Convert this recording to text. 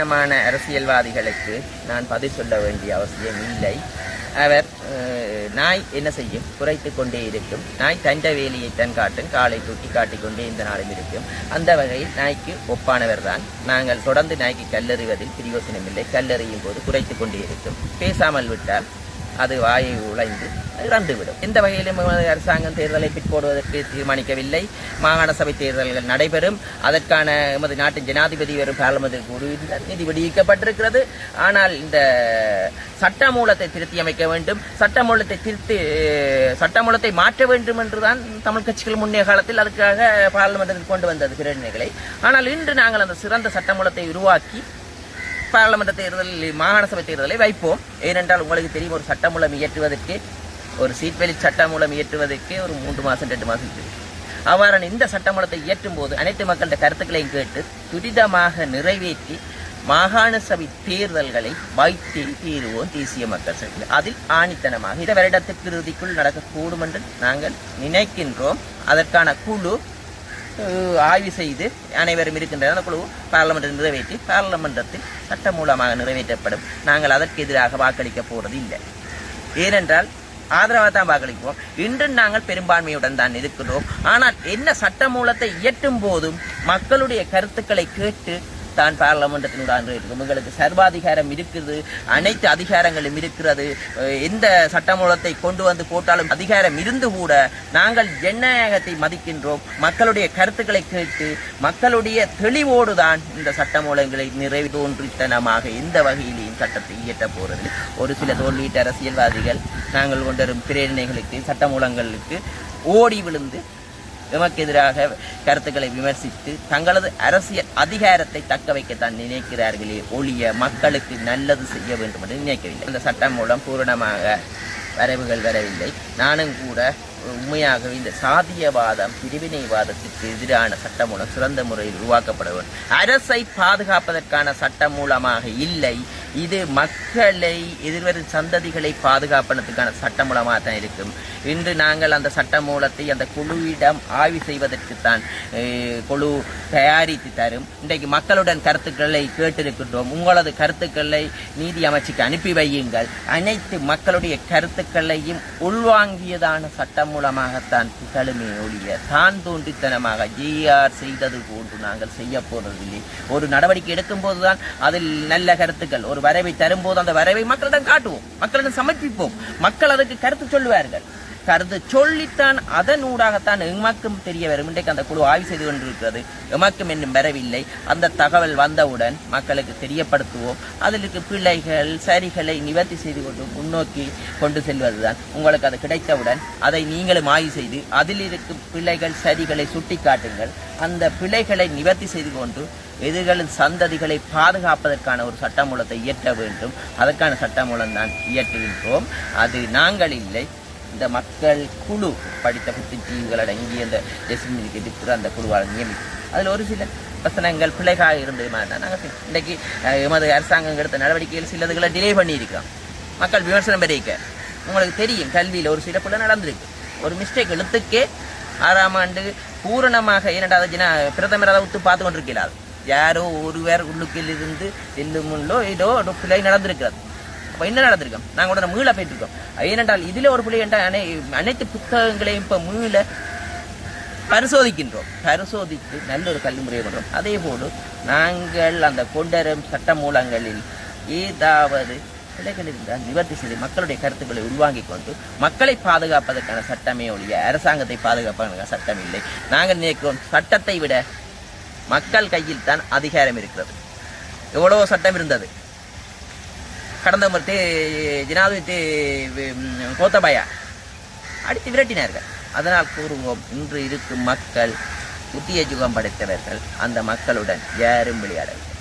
மான அரசியல்வாதிகளுக்கு நான் பதில் சொல்ல வேண்டிய அவசியம் இல்லை. அவர் நாய் என்ன செய்யும்? குறைத்து கொண்டே இருக்கும். நாய் தண்ட வேலியை தன் காட்டும் காலை தூக்கி காட்டிக் கொண்டே இந்த நாளும் இருக்கும். அந்த வகையில் நாய்க்கு ஒப்பானவர் தான். நாங்கள் தொடர்ந்து நாய்க்கு கல்லறிவதில் பிரியோசனமில்லை. இல்லை கல்லறியும் போது குறைத்து கொண்டே இருக்கும். பேசாமல் விட்டால் அது வாயை உழைந்து இறந்துவிடும். எந்த வகையிலும் அரசாங்கம் தேர்தலை பிற்போடுவதற்கு தீர்மானிக்கவில்லை. மாகாண சபை தேர்தல்கள் நடைபெறும். அதற்கான எமது நாட்டின் ஜனாதிபதி வரும் பாராளுமன்ற குழுவில் நிதி விடுவிக்கப்பட்டிருக்கிறது. ஆனால் இந்த சட்டமூலத்தை திருத்தி அமைக்க வேண்டும். சட்டமூலத்தை திருத்தி சட்டமூலத்தை மாற்ற வேண்டும் என்றுதான் தமிழ் கட்சிகள் முன்னைய காலத்தில் அதுக்காக பாராளுமன்றத்தில் கொண்டு வந்தது பிரேரணைகளை ஆனால் இன்று நாங்கள் அந்த சிறந்த சட்டமூலத்தை உருவாக்கி பாராளுமன்ற தேர்தலில் மாகாண சபை தேர்தலை வைப்போம். ஏனென்றால் உங்களுக்கு தெரியும் ஒரு சட்டமூலம் இயற்றுவதற்கு ஒரு சீட்வெளி சட்டமூலம் இயற்றுவதற்கு ஒரு மூன்று மாதம் ரெண்டு மாதம் அவ்வாறான இந்த சட்டமூலத்தை இயற்றும் போது அனைத்து மக்களிட கருத்துக்களையும் கேட்டு துரிதமாக நிறைவேற்றி மாகாண சபை தேர்தல்களை வைத்தே தீருவோம் தேசிய மக்கள் சக்தி அதில் ஆணித்தனமாக இந்த வருடத்திற்கு இறுதிக்குள் நடக்கக்கூடும் என்று நாங்கள் நினைக்கின்றோம். அதற்கான குழு ஆய்வு செய்து அனைவரும் இருக்கின்ற அந்த குழு பாராளுமன்றத்தில் நிறைவேற்றி பாராளுமன்றத்தில் சட்டம் மூலமாக நிறைவேற்றப்படும். நாங்கள் அதற்கு எதிராக வாக்களிக்க போறது இல்லை ஏனென்றால் ஆதரவாக தான் வாக்களிப்போம். இன்றும் நாங்கள் பெரும்பான்மையுடன் தான் இருக்கிறோம். ஆனால் என்ன சட்ட மூலத்தை இயற்றும் போதும் மக்களுடைய கருத்துக்களை கேட்டு தான் பாராளுமன்றத்தினுடன் இருக்கும். உங்களுக்கு சர்வாதிகாரம் இருக்குது அனைத்து அதிகாரங்களும் இருக்கிறது. எந்த சட்டமூலத்தை கொண்டு வந்து போட்டாலும் அதிகாரம் இருந்து கூட நாங்கள் ஜனநாயகத்தை மதிக்கின்றோம். மக்களுடைய கருத்துக்களை கேட்டு மக்களுடைய தெளிவோடு தான் இந்த சட்டமூலங்களை நிறைவு தோன்றித்தனமாக எந்த வகையிலையும் சட்டத்தை இயற்ற போகிறது. ஒரு சில தோல்வியிட்ட அரசியல்வாதிகள் நாங்கள் கொண்டரும் பிரேரணைகளுக்கு சட்டமூலங்களுக்கு ஓடி விழுந்து எமக்கு எதிராக கருத்துக்களை விமர்சித்து தங்களது அரசியல் அதிகாரத்தை தக்க வைக்கத்தான் நினைக்கிறார்களே ஒழிய மக்களுக்கு நல்லது செய்ய வேண்டும் என்று நினைக்கவில்லை. இந்த சட்டம் மூலம் பூரணமாக வரைவுகள் வரவில்லை. நானும் கூட உண்மையாகவே இந்த சாதியவாதம் பிரிவினைவாதத்திற்கு எதிரான சட்டம் மூலம் சிறந்த முறையில் உருவாக்கப்பட வேண்டும். அரசை பாதுகாப்பதற்கான சட்டம் மூலமாக இல்லை. இது மக்களை எதிர்வரும் சந்ததிகளை பாதுகாப்பனத்துக்கான சட்டம் மூலமாக தான் இருக்கும். இன்று நாங்கள் அந்த சட்ட மூலத்தை அந்த குழுவிடம் ஆய்வு செய்வதற்குத்தான் தான் குழு தயாரித்து தரும். இன்றைக்கு மக்களுடன் கருத்துக்களை கேட்டிருக்கின்றோம். உங்களது கருத்துக்களை நீதி அமைச்சுக்கு அனுப்பி வையுங்கள். அனைத்து மக்களுடைய கருத்துக்களையும் உள்வாங்கியதான சட்டம் மூலமாகத்தான் திகழுமே ஒழிய தான் தோன்றித்தனமாக ஜிஆர் செய்தது போன்று நாங்கள் செய்ய போறதில்லை. ஒரு நடவடிக்கை எடுக்கும் போதுதான் அதில் நல்ல கருத்துக்கள் ஒரு வரைவை தரும்போது அந்த வரைவை மக்களிடம் காட்டுவோம். மக்களிடம் சமர்ப்பிப்போம். மக்கள் அதற்கு கருத்து சொல்லுவார்கள். கருத. சொல்லித்தான் அதன் ஊடாகத்தான் எமக்கும் தெரிய வரும். இன்றைக்கு அந்த குழு ஆய்வு செய்து கொண்டிருக்கிறது. எமக்கும் இன்னும் வரவில்லை. அந்த தகவல் வந்தவுடன் மக்களுக்கு தெரியப்படுத்துவோம். அதிலிருக்கு பிள்ளைகள் சரிகளை நிவர்த்தி செய்து கொண்டு முன்னோக்கி கொண்டு செல்வதுதான். உங்களுக்கு அது கிடைத்தவுடன் அதை நீங்களும் ஆய்வு செய்து அதில் இருக்கும் பிள்ளைகள் சரிகளை சுட்டி காட்டுங்கள் அந்த பிள்ளைகளை நிவர்த்தி செய்து கொண்டு எதிர்களின் சந்ததிகளை பாதுகாப்பதற்கான ஒரு சட்டமூலத்தை இயற்ற வேண்டும். அதற்கான சட்டமூலம் தான் இயற்றுகின்றோம். அது நாங்கள் இல்லை. இந்த மக்கள் குழு படித்த புத்திஜீவிகள் அடங்கிய அந்த டெசிமினுக்கு எதிர்த்து அந்த குழுவால் நியமிக்கும். அதில் ஒரு சில பிரசனங்கள் பிழைகாக இருந்தது மாதிரி தான். நாங்கள் இன்றைக்கு எமது அரசாங்கம் எடுத்த நடவடிக்கைகள் சிலதுகளை டிலே பண்ணியிருக்கிறோம். மக்கள் விமர்சனம் பெறிக்க உங்களுக்கு தெரியும் கல்வியில் ஒரு சில பிள்ளை நடந்திருக்கு. ஒரு மிஸ்டேக் எழுத்துக்கே ஆறாம் ஆண்டு பூரணமாக இரண்டாவது ஜன பிரதமர் அதை விட்டு பார்த்து கொண்டிருக்கிறார். யாரோ ஒருவர் உள்ளுக்கில் இருந்து செல்லுமுள்ளோ ஏதோ ஒரு பிழை நடந்திருக்கிறது. அப்போ என்ன நடந்திருக்கோம்? நாங்கள் உடனே மீள போயிட்டுருக்கோம். ஏனென்றால் இதில் ஒரு பிள்ளை என்றால் அனை அனைத்து புத்தகங்களையும் இப்போ மீள பரிசோதிக்கின்றோம். பரிசோதித்து நல்ல ஒரு கல்வி முறையை கொண்டோம் அதே போல நாங்கள் அந்த கொண்டரும் சட்ட மூலங்களில் ஏதாவது பிழைகள் இருந்தால் நிவர்த்தி செய்து மக்களுடைய கருத்துக்களை உள்வாங்கிக் கொண்டு மக்களை பாதுகாப்பதற்கான சட்டமே ஒழிய அரசாங்கத்தை பாதுகாப்பதற்கான சட்டம் இல்லை. நாங்கள் நினைக்கிறோம் சட்டத்தை விட மக்கள் கையில் தான் அதிகாரம் இருக்கிறது. எவ்வளவோ சட்டம் இருந்தது. கடந்த முறை ஜனாதிபதி கோத்தபாயா. அடித்து விரட்டினார்கள். அதனால் கூறுவோம் இன்று இருக்கும் மக்கள் புத்திய யுகம் படைத்தவர்கள் அந்த மக்களுடன் யாரும் விளையாடவில்லை.